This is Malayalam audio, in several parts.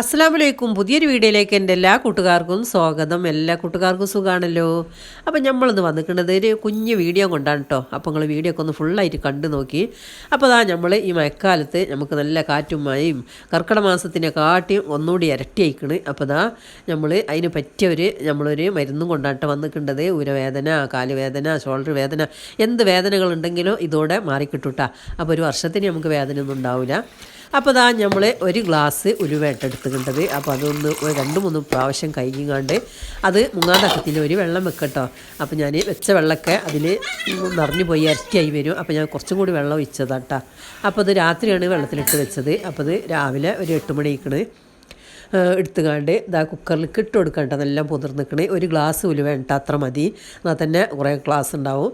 അസ്സാം വലൈക്കും പുതിയൊരു വീഡിയോയിലേക്ക് എന്റെ എല്ലാ കൂട്ടുകാർക്കും സ്വാഗതം. എല്ലാ കൂട്ടുകാർക്കും സുഖമാണല്ലോ അപ്പം നമ്മളിന്ന് വന്നിട്ടുണ്ടത് ഒരു കുഞ്ഞ് വീഡിയോ കൊണ്ടാണ് കേട്ടോ അപ്പോൾ നിങ്ങൾ വീഡിയോ ഒക്കെ ഒന്ന് ഫുള്ളായിട്ട് കണ്ടു നോക്കി. അപ്പോൾ അതാ നമ്മൾ ഈ മഴക്കാലത്ത് നമുക്ക് നല്ല കാറ്റും മഴയും കർക്കിടക മാസത്തിനെ കാട്ടിയും ഒന്നുകൂടി ഇരട്ടി അയക്കണ് അപ്പോൾ അതാ നമ്മൾ അതിന് പറ്റിയൊരു നമ്മളൊരു മരുന്നും കൊണ്ടാണ് കേട്ടോ വന്നിട്ടുള്ളത് ഉരവേദന കാലുവേദന ഷോൾഡർ വേദന എന്ത് വേദനകളുണ്ടെങ്കിലും ഇതോടെ മാറിക്കിട്ടൂട്ടാ. അപ്പോൾ ഒരു വർഷത്തിന് നമുക്ക് വേദനയൊന്നും ഉണ്ടാവില്ല അപ്പോൾ ഇതാ നമ്മൾ ഒരു ഗ്ലാസ് ഉലുവേട്ട എടുത്തുകൊണ്ടത് അപ്പോൾ അതൊന്ന് രണ്ട് മൂന്ന് പ്രാവശ്യം കഴുകിങ്ങാണ്ട് അത് മുങ്ങാതക്കത്തിൽ ഒരു വെള്ളം വെക്കട്ടോ. അപ്പോൾ ഞാൻ വെച്ച വെള്ളമൊക്കെ അതിൽ നിറഞ്ഞു പോയി ഇരട്ടിയായി വരും. അപ്പോൾ ഞാൻ കുറച്ചും കൂടി വെള്ളം ഒഴിച്ചതാണ് കേട്ടോ അപ്പോൾ അത് രാത്രിയാണ് വെള്ളത്തിലിട്ട് വെച്ചത്. അപ്പോൾ അത് രാവിലെ ഒരു എട്ട് മണിക്കണ് എടുത്തുകാണ്ട് ഇതാ കുക്കറിൽ ഇട്ട് കൊടുക്കണ്ട നല്ല പുതിർന്നിക്കണേ. ഒരു ഗ്ലാസ് ഉലുവേണ്ട അത്ര മതി. എന്നാൽ തന്നെ കുറേ ഗ്ലാസ് ഉണ്ടാവും.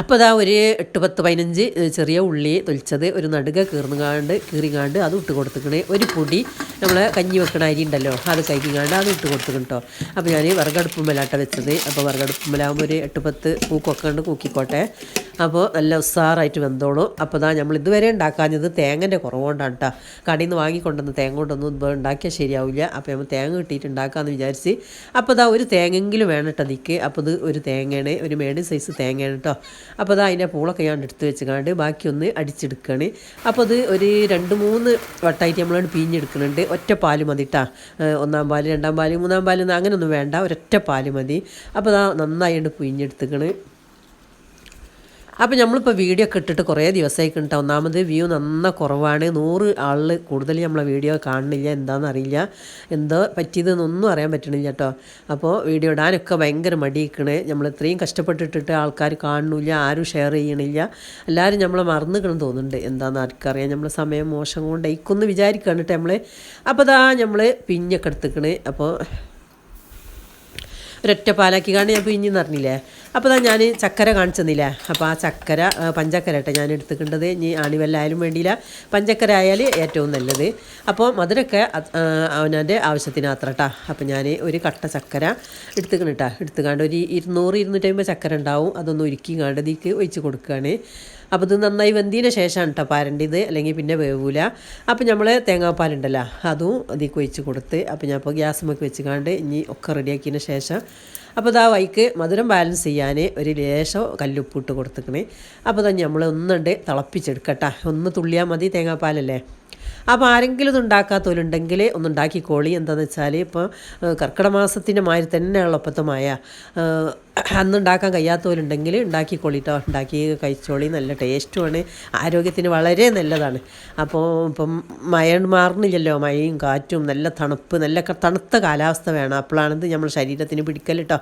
അപ്പോൾ അതാ ഒരു എട്ട് പത്ത് പതിനഞ്ച് ചെറിയ ഉള്ളി തൊലിച്ചത് ഒരു നടുക കീർന്നുകാണ്ട് കീറിങ്ങാണ്ട് അത് ഇട്ട് കൊടുത്തിക്കണേ. ഒരു പൊടി നമ്മൾ കഞ്ഞി വെക്കണ അരി ഉണ്ടല്ലോ അത് കഴിക്കാണ്ട് അത് ഇട്ട് കൊടുത്തിക്കണം കേട്ടോ അപ്പോൾ ഞാൻ വിറകടുപ്പുമ്മലാട്ട വെച്ചത്. അപ്പോൾ വിറകടുപ്പുമ്മലാകുമ്പോൾ ഒരു എട്ട് പത്ത് പൂക്കൊക്കെ കണ്ട് കൂക്കിക്കോട്ടെ. അപ്പോൾ നല്ല ഉസ്സാറായിട്ട് വെന്തോളും. അപ്പോൾ ഇതാ നമ്മൾ ഇതുവരെ ഉണ്ടാക്കാഞ്ഞത് തേങ്ങന്റെ കുറവുകൊണ്ടാണ് കേട്ടോ കടയിൽ നിന്ന് വാങ്ങിക്കൊണ്ടുവന്ന് തേങ്ങ കൊണ്ടൊന്നും ഉണ്ടാക്കിയാൽ ശരിയാവില്ല. അപ്പോൾ നമ്മൾ തേങ്ങ കിട്ടിയിട്ട് ഉണ്ടാക്കാമെന്ന് വിചാരിച്ച് അപ്പോൾ ഇതാ ഒരു തേങ്ങെങ്കിലും വേണം കേട്ടോ നിൽക്ക് അപ്പോൾ ഇത് ഒരു തേങ്ങയാണ് ഒരു മേഡിയം സൈസ് തേങ്ങയാണ് കേട്ടോ അപ്പോൾ ഇതാ അതിന്റെ പൂളൊക്കെ ഞാൻ എടുത്ത് വെച്ചുകൊണ്ട് ബാക്കിയൊന്ന് അടിച്ചെടുക്കുകയാണ് അപ്പോൾ അത് ഒരു രണ്ട് മൂന്ന് വട്ടായിട്ട് നമ്മളാണ് പിഞ്ഞെടുക്കുന്നുണ്ട് ഒറ്റ പാൽ മതി കേട്ടോ ഒന്നാം പാൽ രണ്ടാം പാൽ മൂന്നാം പാൽ അങ്ങനെയൊന്നും വേണ്ട. ഒരൊറ്റ പാൽ മതി. അപ്പോൾ അതാ നന്നായിട്ട് പിഴിഞ്ഞെടുത്തുക്കണ്. അപ്പോൾ നമ്മളിപ്പോൾ വീഡിയോ ഒക്കെ ഇട്ടിട്ട് കുറേ ദിവസമായി കിട്ടാം ഒന്നാമത് വ്യൂ നന്ന കുറവാണ്. നൂറ് ആളിൽ കൂടുതൽ നമ്മളെ വീഡിയോ കാണുന്നില്ല. എന്താണെന്ന് അറിയില്ല. എന്തോ പറ്റിയതെന്നൊന്നും അറിയാൻ പറ്റണില്ല കേട്ടോ അപ്പോൾ വീഡിയോ ഇടാനൊക്കെ ഭയങ്കര മടിയിക്കണ്. നമ്മൾ ഇത്രയും കഷ്ടപ്പെട്ടിട്ടിട്ട് ആൾക്കാർ കാണുന്നില്ല ആരും ഷെയർ ചെയ്യണില്ല. എല്ലാവരും നമ്മളെ മറന്നുക്കണം തോന്നുന്നുണ്ട്. എന്താണെന്ന് ആർക്കറിയാം. നമ്മൾ സമയം മോശം കൊണ്ട് ഇക്കൊന്ന് വിചാരിക്കുകയാണ് കേട്ടോ നമ്മൾ അപ്പോൾ അതാ നമ്മൾ പിഞ്ഞൊക്കെ എടുത്തിക്കണ്. അപ്പോൾ ഒരൊറ്റ പാലാക്കി കാണാൻ ഞാൻ പിഞ്ഞെന്ന് നിറഞ്ഞില്ലേ അപ്പോൾ ഞാൻ ചക്കര കാണിച്ചെന്നില്ലേ? അപ്പോൾ ആ ചക്കര പഞ്ചക്കര കേട്ടോ ഞാൻ എടുത്തിട്ടുണ്ടത് ഇനി ആണിവെല്ലായാലും വേണ്ടിയില്ല. പഞ്ചക്കര ആയാൽ ഏറ്റവും നല്ലത്. അപ്പോൾ മധുരമൊക്കെ അവനന്റെ ആവശ്യത്തിന് അത്ര കേട്ടോ അപ്പോൾ ഞാൻ ഒരു കട്ട ചക്കര എടുത്തിക്കണം കേട്ടോ എടുത്തുകാണ്ട് ഒരു ഇരുന്നൂറ് ഇരുന്നൂറ്റമ്പത് ചക്കര ഉണ്ടാവും. അതൊന്ന് ഒരുക്കി കാണ്ട് ഇതിക്ക് ഒഴിച്ച് കൊടുക്കുകയാണ് അപ്പോൾ ഇത് നന്നായി വെന്തതിന് ശേഷമാണ് കേട്ടോ പാരേണ്ടത്. അല്ലെങ്കിൽ പിന്നെ വേവൂല. അപ്പോൾ നമ്മൾ തേങ്ങാപ്പാലുണ്ടല്ലോ അതും അതിൽ ഒഴിച്ച് കൊടുത്ത് അപ്പോൾ ഞാൻ ഇപ്പോൾ ഗ്യാസ് വെച്ച് കാണ്ട് ഇനി ഒക്കെ റെഡിയാക്കിയതിന് ശേഷം അപ്പോൾ ഇതാ വൈക്ക് മധുരം ബാലൻസ് ചെയ്യാൻ ഒരു ലേശം കല്ലുപ്പിട്ട് കൊടുത്തേക്കണേ. അപ്പോൾ തന്നെ നമ്മൾ ഒന്നുണ്ട് തിളപ്പിച്ചെടുക്കട്ടെ. ഒന്ന് തുള്ളിയാൽ മതി തേങ്ങാപ്പാലല്ലേ? അപ്പോൾ ആരെങ്കിലും ഇത് ഉണ്ടാക്കാത്തവരുണ്ടെങ്കിൽ ഒന്ന് ഉണ്ടാക്കിക്കോളി. എന്താണെന്ന് വെച്ചാൽ ഇപ്പോൾ കർക്കിടക മാസത്തിന്റെ മാതിരി തന്നെയുള്ള ഒപ്പത്തമായ അന്നുണ്ടാക്കാൻ കഴിയാത്തവരുണ്ടെങ്കിൽ ഉണ്ടാക്കിക്കോളിട്ടോ. ഉണ്ടാക്കി കഴിച്ചോളി. നല്ല ടേസ്റ്റുമാണ്. ആരോഗ്യത്തിന് വളരെ നല്ലതാണ്. അപ്പോൾ ഇപ്പം മഴ മാറുന്നില്ലല്ലോ മഴയും കാറ്റും നല്ല തണുപ്പ് നല്ല തണുത്ത കാലാവസ്ഥ വേണം. അപ്പോഴാണിത് നമ്മൾ ശരീരത്തിന് പിടിക്കൽ കേട്ടോ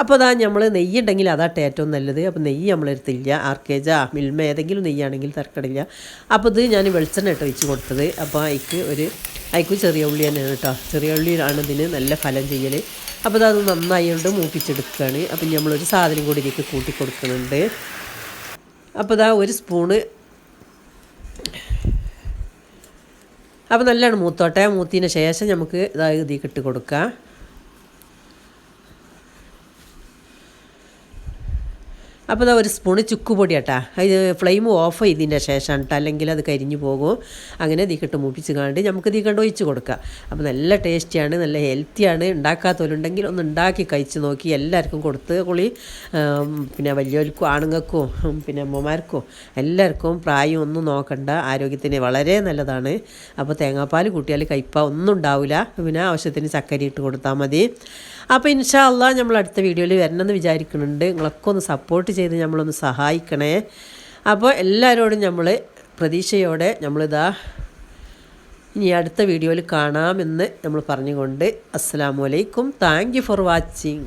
അപ്പോൾ അതാ നമ്മൾ നെയ്യുണ്ടെങ്കിൽ അതാട്ടെ ഏറ്റവും നല്ലത്. അപ്പോൾ നെയ്യ് നമ്മളെടുത്തില്ല ആർക്കേജ മിൽമ ഏതെങ്കിലും നെയ്യാണെങ്കിൽ തരക്കടില്ല. അപ്പോൾ ഇത് ഞാൻ വെളിച്ചെണ്ണ ഇട്ട് വെച്ച് കൊടുത്തത്. അപ്പോൾ അതിക്ക് ഒരു അതിക്ക് ചെറിയ ഉള്ളി തന്നെയാണ് കേട്ടോ ചെറിയ ഉള്ളിയാണ് ഇതിന് നല്ല ഫലം ചെയ്യൽ അപ്പോൾ അത് നന്നായി കൊണ്ട് മൂപ്പിച്ചെടുക്കുകയാണ് അപ്പം നമ്മളൊരു സാധനം കൂടി ഇതിലേക്ക് കൂട്ടി കൊടുക്കുന്നുണ്ട്. അപ്പോൾ ഇതാ ഒരു സ്പൂണ്. അപ്പോൾ നല്ലോണം മൂത്തോട്ടെ. മൂത്തിന് ശേഷം നമുക്ക് ഇതായി ഇതിൽ ഇട്ട് കൊടുക്കാം. അപ്പോൾ ഒരു സ്പൂണ് ചുക്കുപൊടി കേട്ടാ ഇത് ഫ്ലെയിം ഓഫ് ചെയ്തതിന്റെ ശേഷം കേട്ടോ അല്ലെങ്കിൽ അത് കരിഞ്ഞു പോകും. അങ്ങനെ തീക്കിട്ട് മൂപ്പിച്ച് കാണ്ട് നമുക്ക് തീ കണ്ട് ഒഴിച്ച് കൊടുക്കാം. അപ്പോൾ നല്ല ടേസ്റ്റിയാണ് നല്ല ഹെൽത്തിയാണ്. ഉണ്ടാക്കാത്തവരുണ്ടെങ്കിൽ ഒന്ന് ഉണ്ടാക്കി കഴിച്ച് നോക്കി എല്ലാവർക്കും കൊടുത്ത് കുളി പിന്നെ വലിയവർക്കും ആണുങ്ങൾക്കും പിന്നെ അമ്മമാർക്കും എല്ലാവർക്കും പ്രായം ഒന്നും നോക്കണ്ട. ആരോഗ്യത്തിന് വളരെ നല്ലതാണ്. അപ്പോൾ തേങ്ങാപ്പാൽ കൂട്ടിയാൽ കയ്പ ഒന്നും ഉണ്ടാവില്ല പിന്നെ ആവശ്യത്തിന് ചക്കര ഇട്ട് കൊടുത്താൽ മതി. അപ്പോൾ ഇൻഷാല്ല നമ്മൾ അടുത്ത വീഡിയോയിൽ വരണമെന്ന് വിചാരിക്കുന്നുണ്ട്. നിങ്ങളൊക്കെ ഒന്ന് സപ്പോർട്ട് ചെയ്ത് നമ്മളൊന്ന് സഹായിക്കണേ. അപ്പോൾ എല്ലാവരോടും നമ്മൾ പ്രതീക്ഷയോടെ നമ്മളിതാ ഇനി അടുത്ത വീഡിയോയിൽ കാണാമെന്ന് നമ്മൾ പറഞ്ഞുകൊണ്ട് അസ്സാം വലൈക്കും താങ്ക് ഫോർ വാച്ചിങ്